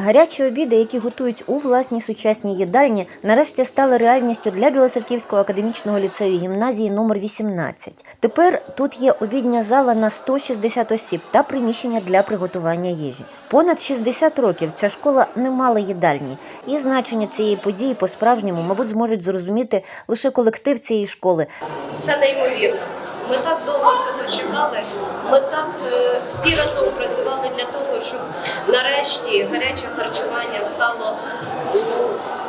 Гарячі обіди, які готують у власній сучасній їдальні, нарешті стали реальністю для Білоцерківського академічного ліцею гімназії номер 18. Тепер тут є обідня зала на 160 осіб та приміщення для приготування їжі. Понад 60 років ця школа не мала їдальні, і значення цієї події по-справжньому, мабуть, зможуть зрозуміти лише колектив цієї школи, Це неймовірно. Ми так довго цього чекали. Ми так е, всі разом працювали того, щоб нарешті гаряче харчування стало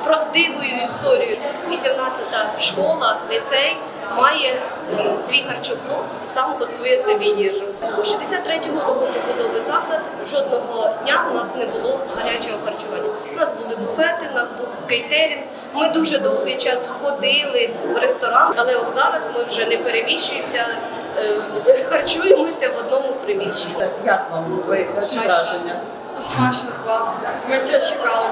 правдивою історією. 18-та школа, ліцей має е, свій харчоблок і сам готує собі. У 63-го року побудови заклад жодного дня у нас не було гарячого харчування. У нас були буфети, у нас був кейтерінг. Ми дуже довгий час ходили в ресторан, але от зараз ми вже не переміщуємося, е, харчуємося приміщенні. Як вам ви ваші враження? Смачно, класно. Ми цього чекали.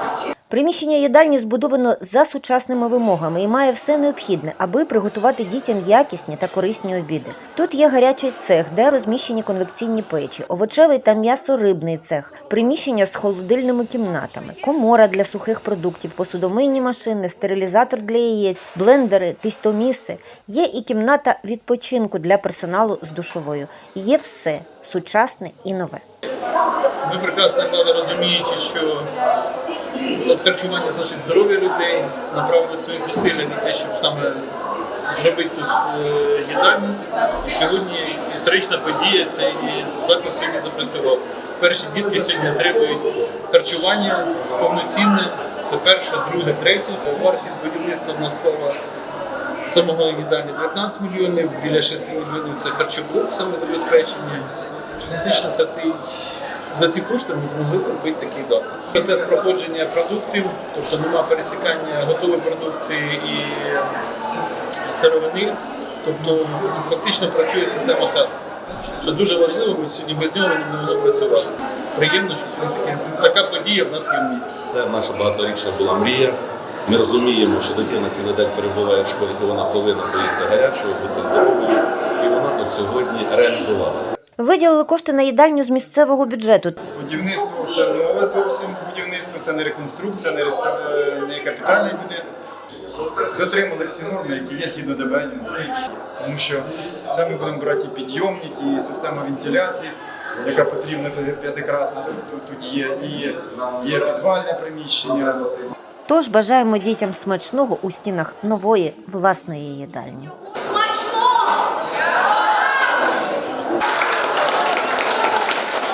Приміщення їдальні збудовано за сучасними вимогами і має все необхідне, аби приготувати дітям якісні та корисні обіди. Тут є гарячий цех, де розміщені конвекційні печі, овочевий та м'ясорибний цех, приміщення з холодильними кімнатами, комора для сухих продуктів, посудомийні машини, стерилізатор для яєць, блендери, тістоміси. Є і кімната відпочинку для персоналу з душовою. Є все сучасне і нове. Ми прекрасно розуміючи, що от харчування значить здоров'я людей, направили свої зусилля на те, щоб саме зробити тут е, їдальню. І сьогодні історична подія, цей заклад сьогодні запрацював. Перші дітки сьогодні отримують харчування повноцінне. Це перше, друге, третє. Вартість будівництва в нас самого їдальні 19 мільйонів, біля 6 мільйонів це харчоблок, саме забезпечення. Фактично це ти за ці кошти ми змогли зробити такий заклад. Процес проходження продуктів, тобто нема пересікання готової продукції і сировини, тобто фактично працює система ХАСП. Що дуже важливо, ми сьогодні без нього не могли працювати. Приємно, що таке, така подія в нас є в місті. Це наша багаторічна була мрія. Ми розуміємо, що дитина цілий день перебуває в школі, то вона повинна поїсти гарячого, бути здоровою, і вона от сьогодні реалізувалася. Виділили кошти на їдальню з місцевого бюджету. Будівництво це нове зовсім будівництво, це не реконструкція, не, рест... не капітальний будинок. Дотримали всі норми, які є згідно ДБН. Тому що це ми будемо брати і підйомники, і система вентиляції, яка потрібна п'ятикратно тут є, і є підвальне приміщення. Тож бажаємо дітям смачного у стінах нової власної їдальні. Смачного!